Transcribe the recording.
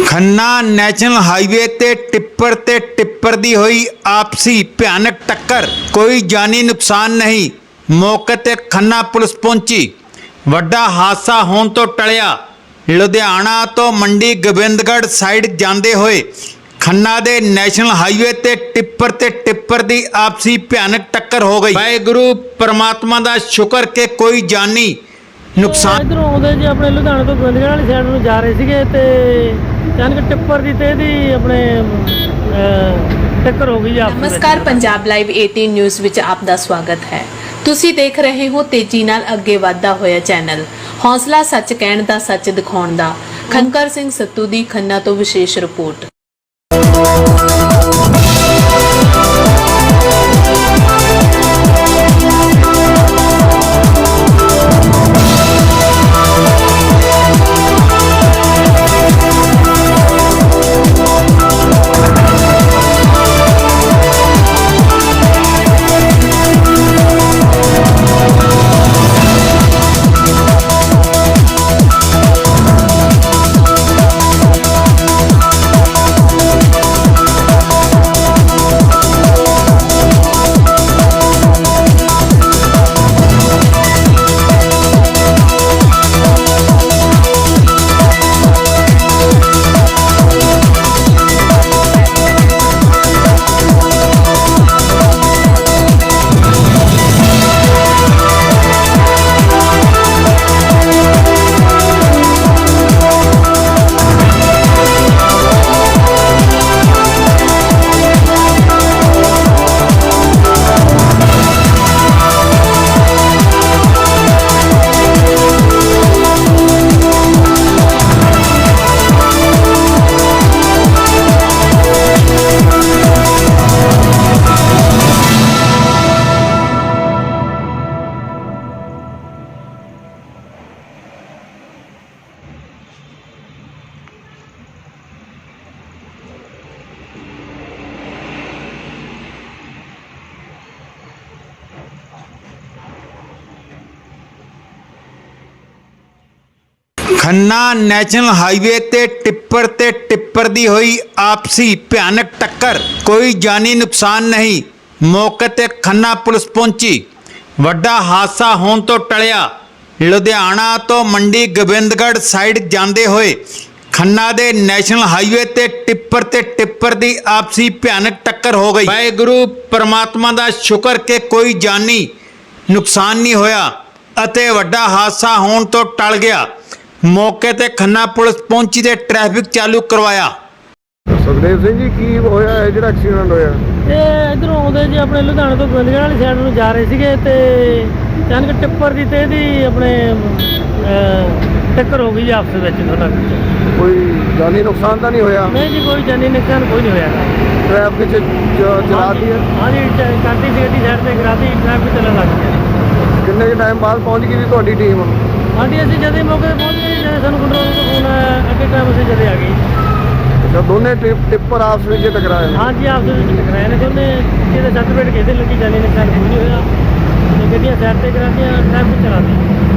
Khanna national highway ਤੇ tipper ਤੇ tipper ਦੀ ਹੋਈ ਆਪਸੀ ਭਿਆਨਕ ਟੱਕਰ। ਕੋਈ ਜਾਨੀ ਨੁਕਸਾਨ ਨਹੀਂ। ਮੌਕੇ ਤੇ ਖੰਨਾ ਪੁਲਿਸ ਪਹੁੰਚੀ। ਵੱਡਾ ਹਾਦਸਾ ਹੋਣ ਤੋਂ ਟਲਿਆ। ਲੁਧਿਆਣਾ ਤੋਂ ਮੰਡੀ ਗੋਬਿੰਦਗੜ੍ਹ ਸਾਈਡ ਜਾਂਦੇ ਹੋਏ ਖੰਨਾ ਦੇ ਨੈਸ਼ਨਲ ਹਾਈਵੇ ਤੇ ਟਿੱਪਰ ਤੇ ਟਿੱਪਰ ਦੀ ਆਪਸੀ ਭਿਆਨਕ ਟੱਕਰ ਹੋ ਗਈ। ਵਾਹਿਗੁਰੂ, ਪਰਮਾਤਮਾ ਦਾ ਸ਼ੁਕਰ ਕਿ ਕੋਈ ਜਾਨੀ ਨੁਕਸਾਨ ਇਧਰੋਂ ਆਉਂਦੇ ਜੀ ਆਪਣੇ ਲੁਧਿਆਣੇ ਤੋਂ ਗੋਬਿੰਦਗੜ੍ਹ ਵਾਲੀ ਸਾਈਡ ਨੂੰ ਜਾ ਰਹੇ ਸੀਗੇ ਤੇ ਅਚਾਨਕ ਟਿੱਪਰ ਦੀ ਤੇ ਇਹਦੀ ਆਪਣੇ ਟੱਕਰ ਹੋ ਗਈ ਆਪਸ ਵਿੱਚ। ਨਮਸਕਾਰ ਪੰਜਾਬ ਲਾਈਵ 18 ਨਿਊਜ਼ ਵਿੱਚ ਆਪ ਦਾ ਸਵਾਗਤ ਹੈ। ਤੁਸੀਂ ਦੇਖ ਰਹੇ ਹੋ ਤੇਜ਼ੀ ਨਾਲ ਅੱਗੇ ਵਧਦਾ ਹੋਇਆ ਚੈਨਲ। ਹੌਸਲਾ ਸੱਚ ਕਹਿਣ ਦਾ ਸੱਚ ਦਿਖਾਉਣ ਦਾ। ਖੰਕਰ ਸਿੰਘ ਸੱਤੂ ਦੀ ਖੰਨਾ ਤੋਂ ਵਿਸ਼ੇਸ਼ ਰਿਪੋਰਟ। ਖੰਨਾ ਨੈਸ਼ਨਲ ਹਾਈਵੇ ਤੇ ਟਿੱਪਰ ਤੇ ਟਿੱਪਰ ਦੀ ਹੋਈ ਆਪਸੀ ਭਿਆਨਕ ਟੱਕਰ। ਕੋਈ ਜਾਨੀ ਨੁਕਸਾਨ ਨਹੀਂ। ਮੌਕੇ ਤੇ ਖੰਨਾ ਪੁਲਿਸ ਪਹੁੰਚੀ। ਵੱਡਾ ਹਾਦਸਾ ਹੋਣ ਤੋਂ ਟਲਿਆ। ਲੁਧਿਆਣਾ ਤੋਂ ਮੰਡੀ ਗੋਬਿੰਦਗੜ੍ਹ ਸਾਈਡ ਜਾਂਦੇ ਹੋਏ ਖੰਨਾ ਦੇ ਨੈਸ਼ਨਲ ਹਾਈਵੇ ਤੇ ਟਿੱਪਰ ਤੇ ਟਿੱਪਰ ਦੀ ਆਪਸੀ ਭਿਆਨਕ ਟੱਕਰ ਹੋ ਗਈ। ਵਾਹਿਗੁਰੂ, ਪਰਮਾਤਮਾ ਦਾ ਸ਼ੁਕਰ ਕਿ ਕੋਈ ਜਾਨੀ ਨੁਕਸਾਨ ਨਹੀਂ ਹੋਇਆ ਅਤੇ ਵੱਡਾ ਹਾਦਸਾ ਹੋਣ ਤੋਂ ਟਲ ਗਿਆ। ਮੌਕੇ ਤੇ ਖੰਨਾ ਪੁਲਿਸ ਪਹੁੰਚੀ ਤੇ ਟ੍ਰੈਫਿਕ ਚਾਲੂ ਕਰਵਾਇਆ। ਸੁਖਦੇਵ ਸਿੰਘ ਜੀ ਕੀ ਹੋਇਆ? ਹੈ ਜਿਹੜਾ ਐਕਸੀਡੈਂਟ ਹੋਇਆ? ਇਹ ਇਧਰੋਂ ਆਉਂਦੇ ਜੀ ਆਪਣੇ ਲੁਧਿਆਣੇ ਤੋਂ ਗੋਬਿੰਦਗੜ੍ਹ ਵਾਲੀ ਸਾਈਡ ਨੂੰ ਜਾ ਰਹੇ ਸੀਗੇ ਤੇ ਅਚਾਨਕ ਟਿੱਪਰ ਦੀ ਤੇ ਇਹਦੀ ਆਪਣੇ ਅਹ, ਟੱਕਰ ਹੋ ਗਈ ਜੀ ਆਪਸ ਵਿੱਚ ਦੋਨਾਂ ਵਿੱਚ ਕੋਈ ਜਾਨੀ ਨੁਕਸਾਨ ਤਾਂ ਨਹੀਂ ਹੋਇਆ? ਨਹੀਂ ਜੀ ਕੋਈ ਜਾਨੀ ਨੁਕਸਾਨ ਕੋਈ ਨਹੀਂ ਹੋਇਆ ਟ੍ਰੈਫਿਕ ਚ ਚ- ਚਲਾਤੀ ਹੈ? ਹਾਂਜੀ ਚ- ਕਰਦੀ ਸੀ ਗੱਡੀ ਸਾਈਡ ਤੇ ਕਰਾਤੀ ਟ੍ਰੈਫਿਕ ਚੱਲਣ ਲੱਗ ਗਿਆ ਕਿੰਨੇ ਕੁ ਟਾਈਮ ਬਾਅਦ ਪਹੁੰਚ ਗਈ ਤੁਹਾਡੀ ਟੀਮ ਹਾਂਜੀ ਅਸੀਂ ਜਦ ਮੌਕੇ ਤੇ ਪਹੁੰਚ ਗਏ ਜਦੋਂ ਸਾਨੂੰ ਕੰਟਰੋਲ ਤੋਂ ਫੋਨ ਆਇਆ ਅੱਗੇ ਟਾਈਮ ਅਸੀਂ ਜਦੇ ਆ ਗਏ। ਜਦ ਦੋਨੇ ਟਿਪ- ਟਿੱਪਰ ਆਪਸ ਵਿੱਚ ਟਕਰਾਏ ਨੇ। ਹਾਂਜੀ ਆਪਸ ਵਿੱਚ ਟਕਰਾਏ ਨੇ ਦੋਨੇ ਜਿਹਦੇ ਸੱਟ ਪੇਟ ਕਿਸੇ ਲੱਗੀ ਜਾਨੀ ਨੁਕਸਾਨ ਕੋਈ ਨਹੀਂ ਹੋਇਆ। ਤੇ ਗੱਡੀਆਂ ਸਾਈਡ ਤੇ ਕਰਾਤੀਆਂ ਟ੍ਰੈਫਿਕ ਚਲਾਤੀ